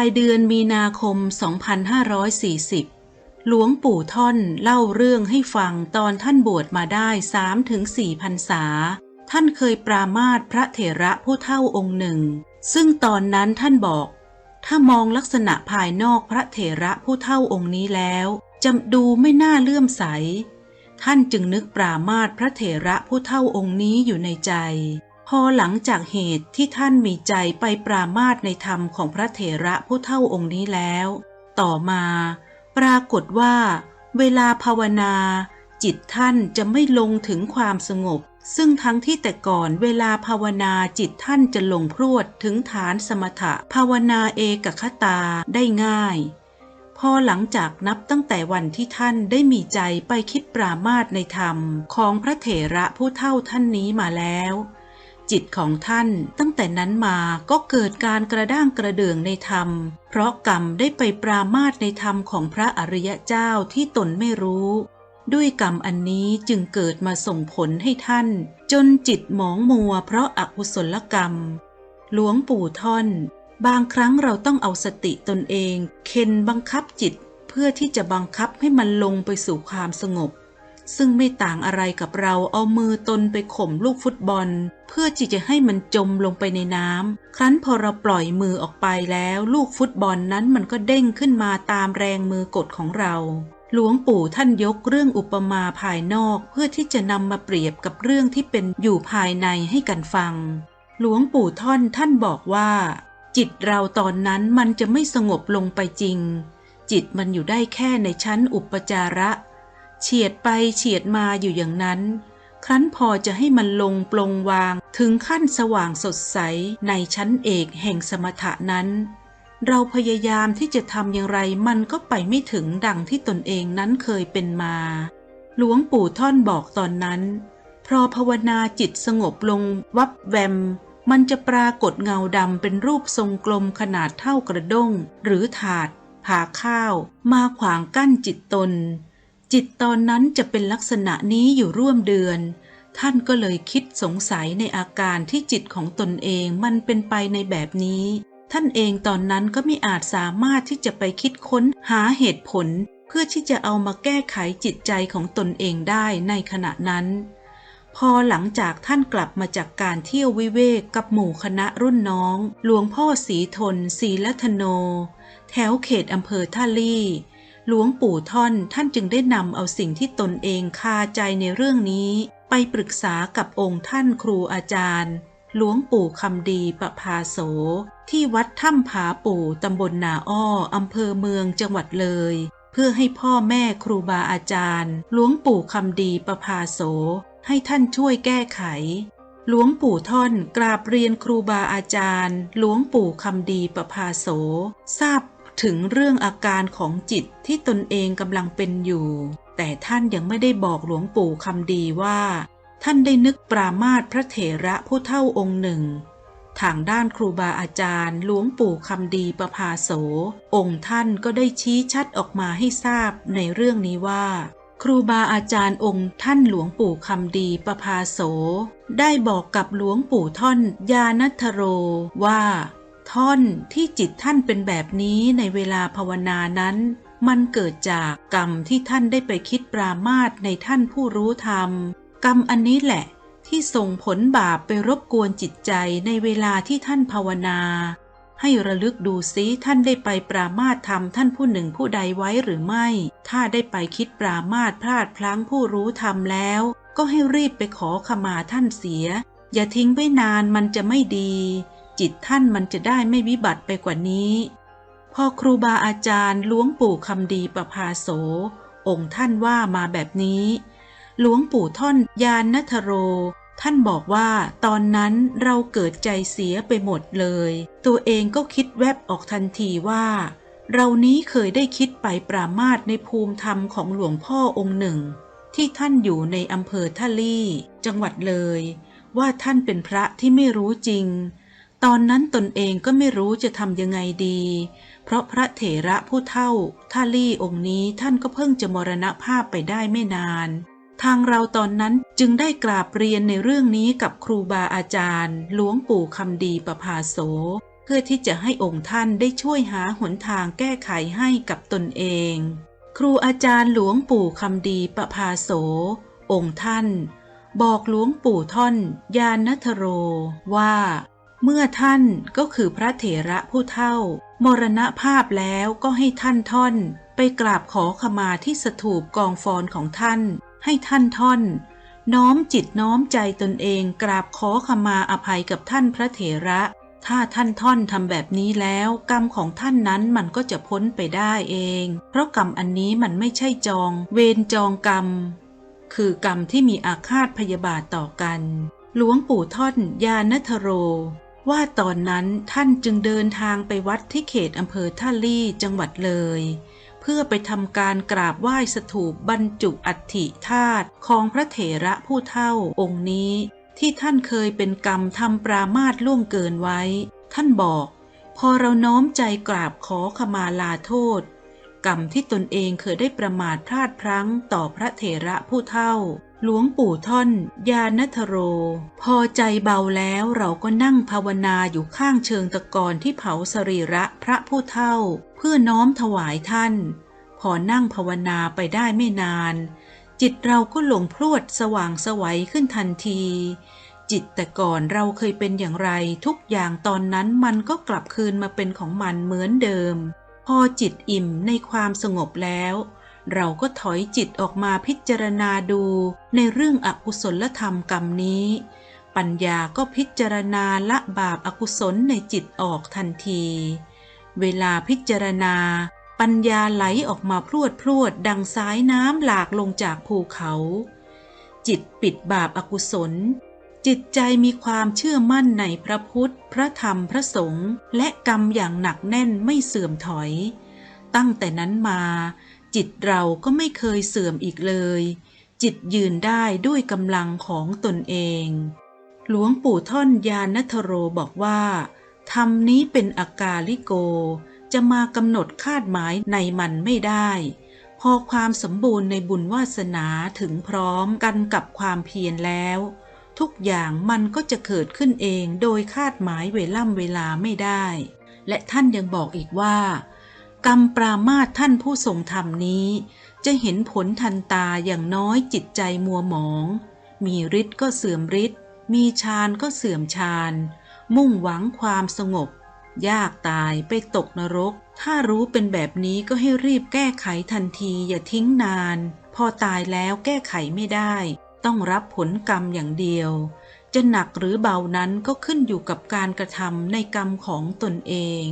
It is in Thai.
ายเดือนมีนาคม 2540 หลวงปู่ท่อนเล่าเรื่องให้ฟังตอนท่านบวชมาได้3ถึง4พรรษา ท่านเคยปรามาสพระเถระผู้เท่าองค์หนึ่ง ซึ่งตอนนั้นท่านบอก ถ้ามองลักษณะภายนอกพระเถระผู้เท่าองค์นี้แล้วจะดูไม่น่าเลื่อมใส ท่านจึงนึกปรามาสพระเถระผู้เท่าองค์นี้อยู่ในใจ พอหลังจากเหตุที่ท่านมีใจไปปรามาสในธรรมของพระเถระผู้เท่าองค์นี้แล้ว ต่อมา ปรากฏว่า เวลาภาวนา จิตท่านจะไม่ลงถึงความสงบ ซึ่งทั้งที่แต่ก่อนเวลาภาวนาจิตท่านจะลงพรวดถึงฐานสมถะภาวนาเอกคตาได้ง่าย พอหลังจากนับตั้งแต่วันที่ท่านได้มีใจไปคิดปรามาสในธรรมของพระเถระผู้เท่าท่านนี้มาแล้ว จิตของท่าน ตั้งแต่นั้นมาก็เกิดการกระด้างกระเดืองในธรรม เพราะกรรมได้ไปปรามาสในธรรมของพระอริยเจ้าที่ตนไม่รู้ ด้วยกรรมอันนี้จึงเกิดมาส่งผลให้ท่าน จนจิตหมองมัวเพราะอกุศลกรรม หลวงปู่ท่อน บางครั้งเราต้องเอาสติตนเอง เค้นบังคับจิต เพื่อที่จะบังคับให้มันลงไปสู่ความสงบ ซึ่งไม่ต่างอะไรกับเราเอามือตนไปข่มลูกฟุตบอล เพื่อที่จะให้มันจมลงไปในน้ำครั้นพอเราปล่อยมือออกไปแล้ว ลูกฟุตบอลนั้นมันก็เด้งขึ้นมาตามแรงมือกดของเรา หลวงปู่ท่านยกเรื่องอุปมาภายนอกเพื่อที่จะนำมาเปรียบกับเรื่องที่เป็นอยู่ภายในให้กันฟัง หลวงปู่ท่อนท่านบอกว่า จิตเราตอนนั้นมันจะไม่สงบลงไปจริงจิตมันอยู่ได้แค่ในชั้นอุปจาระ เฉียดไปเฉียดมาอยู่อย่างนั้น ครั้นพอจะให้มันลงปลงวางถึงขั้นสว่างสดใสในชั้นเอกแห่งสมถะนั้น เราพยายามที่จะทำอย่างไรมันก็ไปไม่ถึงดังที่ตนเองนั้นเคยเป็นมา หลวงปู่ท่อนบอกตอนนั้น พอภาวนาจิตสงบลงวับแวมมันจะปรากฏเงาดำเป็นรูปทรงกลมขนาดเท่ากระด้ง หรือถาดผ่าข้าว มาขวางกั้นจิตตน จิตตอนนั้นจะเป็นลักษณะนี้อยู่ร่วมเดือน ท่านก็เลยคิดสงสัยในอาการที่จิตของตนเองมันเป็นไปในแบบนี้ ท่านเองตอนนั้นก็ไม่อาจสามารถที่จะไปคิดค้นหาเหตุผล เพื่อที่จะเอามาแก้ไขจิตใจของตนเองได้ในขณะนั้น พอหลังจากท่านกลับมาจากการเที่ยววิเวกกับหมู่คณะรุ่นน้อง หลวงพ่อสีทน ศีลัทโน แถวเขตอำเภอท่าลี่ หลวงปู่ท่อนท่านจึงได้นำเอาสิ่งที่ตนเองคาใจในเรื่องนี้ ไปปรึกษากับองค์ท่านครูอาจารย์ หลวงปู่คำดีประภาโส ที่วัดถ้ำผาปู่ตำบลนาอ้ออำเภอเมืองจังหวัดเลย เพื่อให้พ่อแม่ครูบาอาจารย์ หลวงปู่คำดีประภาโส ให้ท่านช่วยแก้ไขหลวงปู่ท่อนกราบเรียนครูบาอาจารย์ หลวงปู่คำดีประภาโส ทราบ ถึงเรื่องอาการของจิตที่ตนเองกำลังเป็นอยู่ แต่ท่านยังไม่ได้บอกหลวงปู่คำดีว่า ท่านได้นึกปรามาสพระเถระผู้เท่าองค์หนึ่ง ทางด้านครูบาอาจารย์หลวงปู่คำดีประภาโส องค์ท่านก็ได้ชี้ชัดออกมาให้ทราบในเรื่องนี้ว่า ครูบาอาจารย์องค์ท่านหลวงปู่คำดีประภาโส ได้บอกกับหลวงปู่ท่อนยานัทโรว่า ท่อนที่จิตท่านเป็นแบบนี้ในเวลาภาวนานั้น มันเกิดจากกรรมที่ท่านได้ไปคิดปรามาสในท่านผู้รู้ธรรม กรรมอันนี้แหละ ที่ส่งผลบาปไปรบกวนจิตใจในเวลาที่ท่านภาวนา ให้ระลึกดูซิท่านได้ไปปรามาสธรรมท่านผู้หนึ่งผู้ใดไว้หรือไม่ ถ้าได้ไปคิดปรามาสพลาดพลั้งผู้รู้ธรรมแล้ว ก็ให้รีบไปขอขมาท่านเสีย อย่าทิ้งไว้นานมันจะไม่ดี จิตท่านมันจะได้ไม่วิบัติไปกว่านี้พอครูบาอาจารย์หลวงปู่คำดีประภาโส องค์ท่านว่ามาแบบนี้ หลวงปู่ท่อนยานนัทโร ท่านบอกว่าตอนนั้นเราเกิดใจเสียไปหมดเลย ตัวเองก็คิดแวบออกทันทีว่า เรานี้เคยได้คิดไปปรามาสในภูมิธรรมของหลวงพ่อองค์หนึ่ง ที่ท่านอยู่ในอำเภอท่าลี่ จังหวัดเลย ว่าท่านเป็นพระที่ไม่รู้จริง ตอนนั้นตนเองก็ไม่รู้จะทำยังไงดี เพราะพระเถระผู้เท่าท่าลี่องค์นี้ท่านก็เพิ่งจะมรณภาพไปได้ไม่นาน ทางเราตอนนั้นจึงได้กราบเรียนในเรื่องนี้กับครูบาอาจารย์ หลวงปู่คำดีประภาโส เพื่อที่จะให้องค์ท่านได้ช่วยหาหนทางแก้ไขให้กับตนเอง ครูอาจารย์หลวงปู่คำดีประภาโส องค์ท่าน บอกหลวงปู่ท่อนยานนทโรว่า เมื่อท่านก็คือพระเถระผู้เฒ่า มรณภาพแล้วก็ให้ท่านท่อน ไปกราบขอขมาที่สถูปกองฟอนของท่าน ให้ท่านท่อน น้อมจิตน้อมใจตนเองกราบขอขมาอภัยกับท่านพระเถระ ถ้าท่านท่อนทำแบบนี้แล้ว กรรมของท่านนั้นมันก็จะพ้นไปได้เอง เพราะกรรมอันนี้มันไม่ใช่จอง เวรจองกรรม คือกรรมที่มีอาฆาตพยาบาทต่อกัน หลวงปู่ท่อนยานทโร ว่าตอนนั้นท่านจึงเดินทางไปวัดที่เขตอำเภอท่าลี่จังหวัดเลย เพื่อไปทำการกราบไหว้สถูปบรรจุอัฐิธาตุของพระเถระผู้เฒ่าองค์นี้ ที่ท่านเคยเป็นกรรมทำปรามาสล่วงเกินไว้ ท่านบอก พอเราน้อมใจกราบขอขมาลาโทษ กรรมที่ตนเองเคยได้ประมาทพลาดพลั้งต่อพระเถระผู้เฒ่า หลวงปู่ท่อน ยานทโร พอใจเบาแล้วเราก็นั่งภาวนาอยู่ข้างเชิงตะกอนที่เผาสรีระพระผู้เฒ่า เพื่อน้อมถวายท่าน พอนั่งภาวนาไปได้ไม่นาน จิตเราก็หลงพรวดสว่างสวัยขึ้นทันที จิตแต่ก่อนเราเคยเป็นอย่างไร ทุกอย่างตอนนั้นมันก็กลับคืนมาเป็นของมันเหมือนเดิม พอจิตอิ่มในความสงบแล้ว เราก็ถอยจิตออกมาพิจารณาดูในเรื่องอกุศลธรรมกรรมนี้ ปัญญาก็พิจารณาละบาปอากุศลในจิตออกทันที เวลาพิจารณา ปัญญาไหลออกมาพรวดพรวดดังสายน้ำหลากลงจากภูเขา จิตปิดบาปอากุศล จิตใจมีความเชื่อมั่นในพระพุทธ พระธรรมพระสงฆ์และกรรมอย่างหนักแน่นไม่เสื่อมถอย ตั้งแต่นั้นมา จิตเราก็ไม่เคยเสื่อมอีกเลย จิตยืนได้ด้วยกำลังของตนเอง หลวงปู่ท่อนยานทโรบอกว่าธรรมนี้เป็นอากาลิโก จะมากำหนดคาดหมายในมันไม่ได้ พอความสมบูรณ์ในบุญวาสนาถึงพร้อมกันกับความเพียรแล้ว ทุกอย่างมันก็จะเกิดขึ้นเองโดยคาดหมายเวล่ำเวลาไม่ได้ และท่านยังบอกอีกว่า กรรมปรามาท่านผู้ทรงธรรมนี้ จะเห็นผลทันตาอย่างน้อยจิตใจมัวหมอง มีฤทธิ์ก็เสื่อมฤทธิ์มีฌานก็เสื่อมฌานมุ่งหวังความสงบ ยากตายไปตกนรก ถ้ารู้เป็นแบบนี้ก็ให้รีบแก้ไขทันทีอย่าทิ้งนาน พอตายแล้วแก้ไขไม่ได้ ต้องรับผลกรรมอย่างเดียว จะหนักหรือเบานั้นก็ขึ้นอยู่กับการกระทำในกรรมของตนเอง